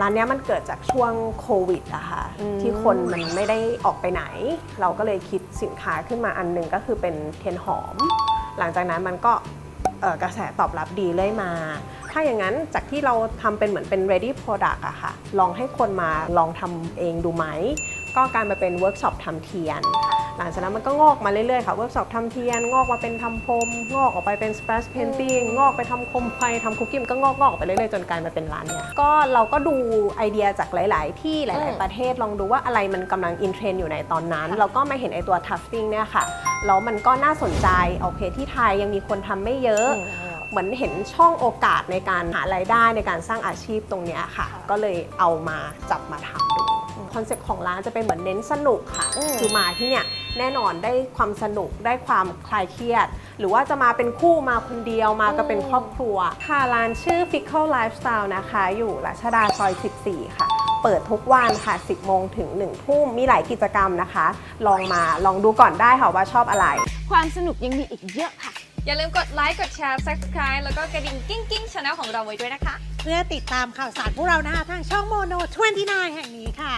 ร้านเนี้ยมันเกิดจากช่วงโควิดอะค่ะอืมที่คนมันไม่ได้ออกไปไหน เราก็เลยคิดสินค้าขึ้นมาอันหนึ่งก็คือเป็นเทียนหอม หลังจากนั้นมันก็เอ่อกระแสตอบรับดีเลยมา ถ้าอย่างนั้นจากที่เราทำเป็นเหมือนเป็น ready product อะค่ะ ลองให้คนมาลองทำเองดูไหม ก็กลารมาเป็นเวิร์กช็อปทำเทียน หลังจากนั้นมันก็งอกมาเรื่อยๆค่ะเวิร์กช็อปทำเทียน งอกมาเป็นทำพรมงอกออกไปเป็น splash painting งอกไปทำโคมไฟทำคุกกี้มันก็งอกงอกออกไปเรื่อยๆจนกลายมาเป็นร้านเนี่ยก็เราก็ดูไอเดียจากหลาย ๆ ที่หลายอืมๆประเทศลองดูว่าอะไรมันกำลังอินเทรนด์อยู่ในตอนนั้นเราก็มาเห็นไอตัว tufting เนี่ยค่ะแล้วมันก็น่าสนใจโอเคที่ไทยยังมีคนทำไม่เยอะเหมือนเห็นช่องโอกาสในการหารายได้ในการสร้างอาชีพตรงเนี้ยค่ะ ก็เลยเอามาจับมาทำดูคอนเซ็ปต์ของร้านจะเป็นเหมือนเน้นสนุกค่ะอืมคือมาที่เนี่ย แน่นอนได้ความสนุกได้ความคลายเครียด หรือว่าจะมาเป็นคู่มาคนเดียวมาก็เป็นครอบครัว ค่ะร้านชื่อ Fickle Lifestyle นะคะ อยู่รัชดาซอย 14 ค่ะเปิดทุกวันค่ะ 10 โมงถึง 1 ทุ่ม มีหลายกิจกรรมนะคะ ลองมาลองดูก่อนได้ค่ะว่าชอบอะไร ความสนุกยังมีอีกเยอะค่ะ อย่าลืมกดไลค์ กดแชร์ subscribe แล้วก็กระดิ่งกิ้งกิ้งช anel ของเราไว้ด้วยนะคะ เพื่อติดตามข่าวสารพวกเรานะคะ ทางช่องโมโน 29 แห่งนี้ค่ะ